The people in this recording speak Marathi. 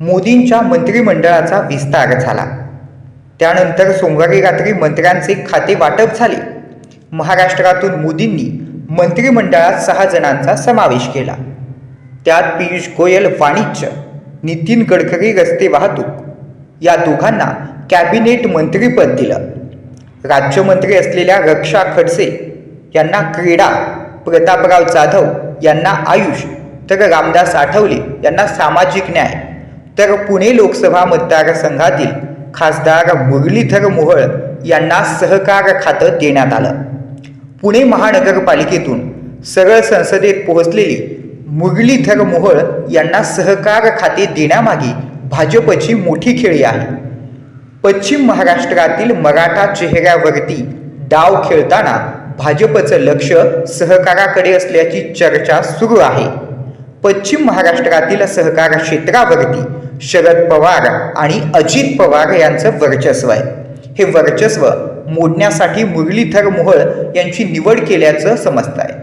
मोदींच्या मंत्रिमंडळाचा विस्तार झाला. त्यानंतर सोमवारी रात्री मंत्र्यांचे खाते वाटप झाले. महाराष्ट्रातून मोदींनी मंत्रिमंडळात सहा जणांचा समावेश केला. त्यात पियुष गोयल वाणिज्य नितीन गडकरी रस्ते वाहतूक या दोघांना कॅबिनेट मंत्रीपद दिलं. राज्यमंत्री असलेल्या रक्षा खडसे यांना क्रीडा प्रतापराव जाधव यांना आयुष तर रामदास आठवले यांना सामाजिक न्याय तर पुणे लोकसभा मतदारसंघातील खासदार मुरलीधर मोहोळ यांना सहकार खातं देण्यात आलं. पुणे महानगरपालिकेतून सरळ संसदेत पोहोचलेली मुरलीधर मोहोळ यांना सहकार खाते देण्यामागे भाजपची मोठी खेळी आहे. पश्चिम महाराष्ट्रातील मराठा चेहऱ्यावरती डाव खेळताना भाजपचं लक्ष सहकाराकडे असल्याची चर्चा सुरू आहे. पश्चिम महाराष्ट्रातील सहकार क्षेत्रावरती शरद पवार आणि अजित पवार यांचं वर्चस्व आहे. हे वर्चस्व मोडण्यासाठी मुरलीधर मोहोळ यांची निवड केल्याचं समजत आहे